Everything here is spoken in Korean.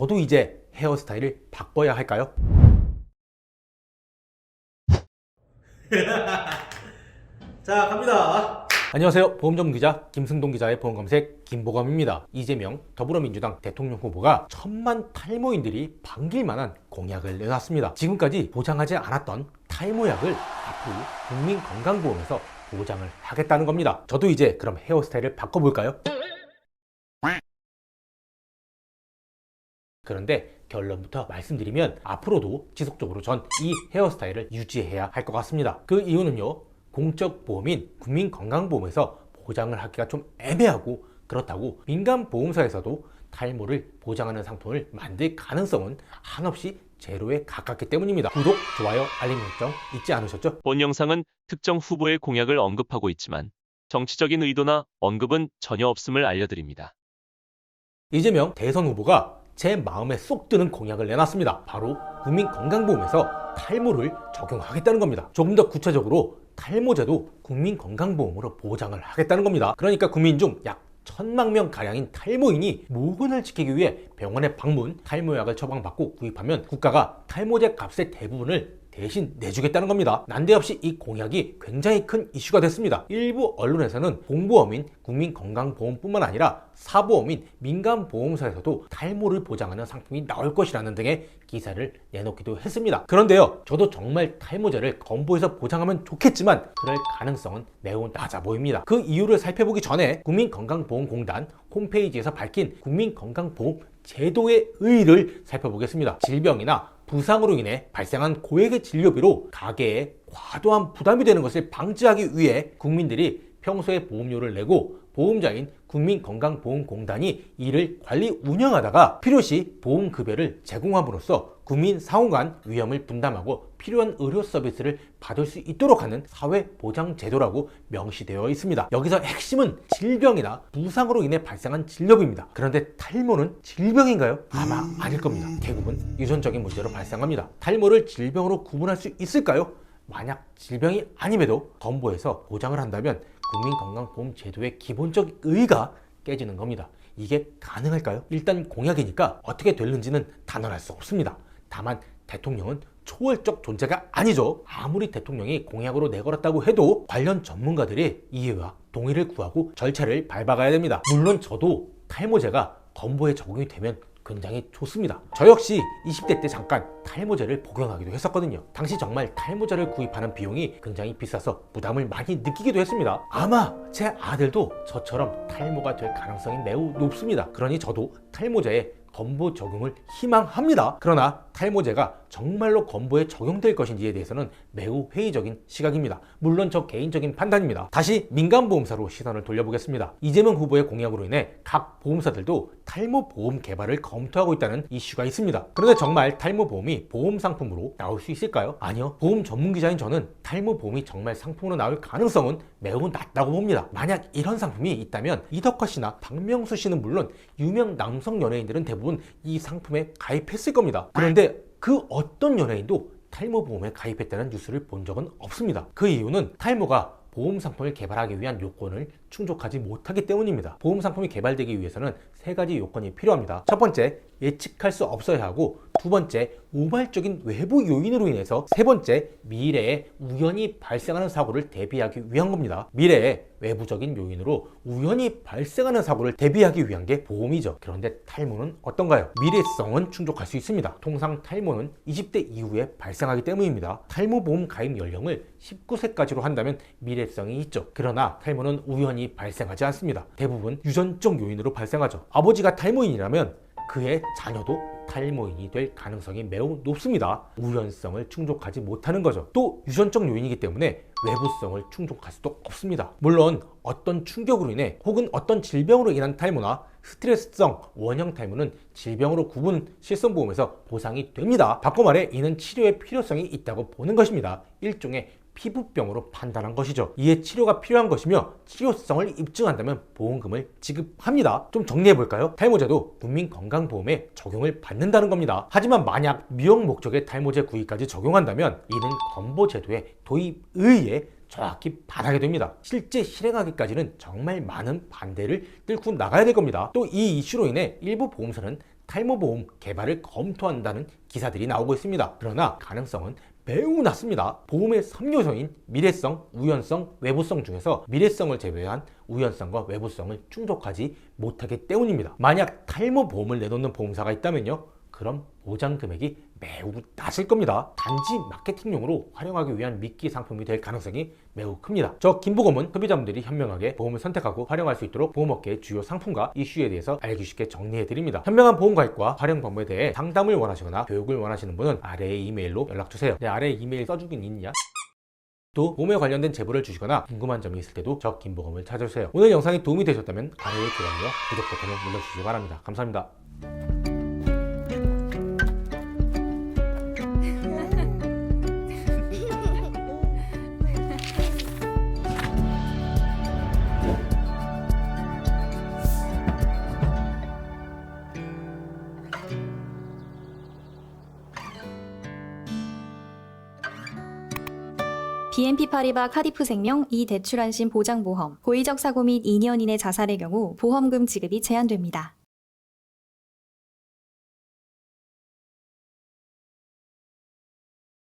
저도 이제 헤어스타일을 바꿔야 할까요? 자 갑니다. 안녕하세요. 보험 전문 기자 김승동 기자의 보험 검색 김보검입니다. 이재명 더불어민주당 대통령 후보가 천만 탈모인들이 반길 만한 공약을 내놨습니다. 지금까지 보장하지 않았던 탈모약을 앞으로 국민건강보험에서 보장을 하겠다는 겁니다. 저도 이제 그럼 헤어스타일을 바꿔볼까요? 그런데 결론부터 말씀드리면 앞으로도 지속적으로 전 이 헤어스타일을 유지해야 할 것 같습니다. 그 이유는요. 공적 보험인 국민건강보험에서 보장을 하기가 좀 애매하고 그렇다고 민간 보험사에서도 탈모를 보장하는 상품을 만들 가능성은 한없이 제로에 가깝기 때문입니다. 구독, 좋아요, 알림 설정 잊지 않으셨죠? 본 영상은 특정 후보의 공약을 언급하고 있지만 정치적인 의도나 언급은 전혀 없음을 알려드립니다. 이재명 대선 후보가 제 마음에 쏙 드는 공약을 내놨습니다. 바로 국민건강보험에서 탈모를 적용하겠다는 겁니다. 조금 더 구체적으로 탈모제도 국민건강보험으로 보장을 하겠다는 겁니다. 그러니까 국민 중약 천만 명 가량인 탈모인이 모근을 지키기 위해 병원에 방문, 탈모약을 처방받고 구입하면 국가가 탈모제 값의 대부분을 대신 내주겠다는 겁니다. 난데없이 이 공약이 굉장히 큰 이슈가 됐습니다. 일부 언론에서는 공보험인 국민건강보험뿐만 아니라 사보험인 민간보험사에서도 탈모를 보장하는 상품이 나올 것이라는 등의 기사를 내놓기도 했습니다. 그런데요, 저도 정말 탈모제를 건보에서 보장하면 좋겠지만 그럴 가능성은 매우 낮아 보입니다. 그 이유를 살펴보기 전에 국민건강보험공단 홈페이지에서 밝힌 국민건강보험 제도의 의의를 살펴보겠습니다. 질병이나 부상으로 인해 발생한 고액의 진료비로 가계에 과도한 부담이 되는 것을 방지하기 위해 국민들이 평소에 보험료를 내고 보험자인 국민건강보험공단이 이를 관리 운영하다가 필요시 보험급여를 제공함으로써 국민 상호 간 위험을 분담하고 필요한 의료 서비스를 받을 수 있도록 하는 사회보장제도라고 명시되어 있습니다. 여기서 핵심은 질병이나 부상으로 인해 발생한 진료비입니다. 그런데 탈모는 질병인가요? 아마 아닐 겁니다. 대부분 유전적인 문제로 발생합니다. 탈모를 질병으로 구분할 수 있을까요? 만약 질병이 아님에도 건보에서 보장을 한다면 국민건강보험 제도의 기본적 의의가 깨지는 겁니다. 이게 가능할까요? 일단 공약이니까 어떻게 될는지는 단언할 수 없습니다. 다만 대통령은 초월적 존재가 아니죠. 아무리 대통령이 공약으로 내걸었다고 해도 관련 전문가들의 이해와 동의를 구하고 절차를 밟아가야 됩니다. 물론 저도 탈모제가 건보에 적용이 되면 굉장히 좋습니다. 저 역시 20대 때 잠깐 탈모제를 복용하기도 했었거든요. 당시 정말 탈모제를 구입하는 비용이 굉장히 비싸서 부담을 많이 느끼기도 했습니다. 아마 제 아들도 저처럼 탈모가 될 가능성이 매우 높습니다. 그러니 저도 탈모제에 건보 적용을 희망합니다. 그러나 탈모제가 정말로 건보에 적용될 것인지에 대해서는 매우 회의적인 시각입니다. 물론 저 개인적인 판단입니다. 다시 민간보험사로 시선을 돌려보겠습니다. 이재명 후보의 공약으로 인해 각 보험사들도 탈모 보험 개발을 검토하고 있다는 이슈가 있습니다. 그런데 정말 탈모 보험이 보험 상품으로 나올 수 있을까요? 아니요. 보험 전문 기자인 저는 탈모 보험이 정말 상품으로 나올 가능성은 매우 낮다고 봅니다. 만약 이런 상품이 있다면 이덕화 씨나 박명수 씨는 물론 유명 남성 연예인들은 대부분 이 상품에 가입했을 겁니다. 그런데 그 어떤 연예인도 탈모 보험에 가입했다는 뉴스를 본 적은 없습니다. 그 이유는 탈모가 보험 상품을 개발하기 위한 요건을 충족하지 못하기 때문입니다. 보험 상품이 개발되기 위해서는 세 가지 요건이 필요합니다. 첫 번째, 예측할 수 없어야 하고 두 번째, 우발적인 외부 요인으로 인해서 세 번째, 미래에 우연히 발생하는 사고를 대비하기 위한 겁니다. 미래에 외부적인 요인으로 우연히 발생하는 사고를 대비하기 위한 게 보험이죠. 그런데 탈모는 어떤가요? 미래성은 충족할 수 있습니다. 통상 탈모는 20대 이후에 발생하기 때문입니다. 탈모 보험 가입 연령을 19세까지로 한다면 미래성이 있죠. 그러나 탈모는 우연히 발생하지 않습니다. 대부분 유전적 요인으로 발생하죠. 아버지가 탈모인이라면 그의 자녀도 탈모인이 될 가능성이 매우 높습니다. 우연성을 충족하지 못하는 거죠. 또 유전적 요인이기 때문에 외부성을 충족할 수도 없습니다. 물론 어떤 충격으로 인해 혹은 어떤 질병으로 인한 탈모나 스트레스성 원형 탈모는 질병으로 구분 실손보험에서 보상이 됩니다. 바꿔 말해 이는 치료의 필요성이 있다고 보는 것입니다. 일종의 피부병으로 판단한 것이죠. 이에 치료가 필요한 것이며 치료성을 입증한다면 보험금을 지급합니다. 좀 정리해 볼까요? 탈모제도 국민건강보험에 적용을 받는다는 겁니다. 하지만 만약 미용 목적의 탈모제 구입까지 적용한다면 이는 건보제도의 도입 의에 정확히 반하게 됩니다. 실제 실행하기까지는 정말 많은 반대를 뚫고 나가야 될 겁니다. 또 이 이슈로 인해 일부 보험사는 탈모보험 개발을 검토한다는 기사들이 나오고 있습니다. 그러나 가능성은 매우 낮습니다. 보험의 3요소인 미래성, 우연성, 외부성 중에서 미래성을 제외한 우연성과 외부성을 충족하지 못하기 때문입니다. 만약 탈모 보험을 내놓는 보험사가 있다면요. 그럼 보장 금액이 매우 낮을 겁니다. 단지 마케팅용으로 활용하기 위한 미끼 상품이 될 가능성이 매우 큽니다. 저 김보검은 소비자분들이 현명하게 보험을 선택하고 활용할 수 있도록 보험업계의 주요 상품과 이슈에 대해서 알기 쉽게 정리해 드립니다. 현명한 보험 가입과 활용 방법에 대해 상담을 원하시거나 교육을 원하시는 분은 아래의 이메일로 연락 주세요. 내 아래 이메일 써주긴 있냐? 또 보험에 관련된 제보를 주시거나 궁금한 점이 있을 때도 저 김보검을 찾아주세요. 오늘 영상이 도움이 되셨다면 아래의 좋아요와 구독 버튼을 눌러주시기 바랍니다. 감사합니다. BNP 파리바 카디프 생명 이 대출안심 보장보험 고의적 사고 및 2년 이내 자살의 경우 보험금 지급이 제한됩니다.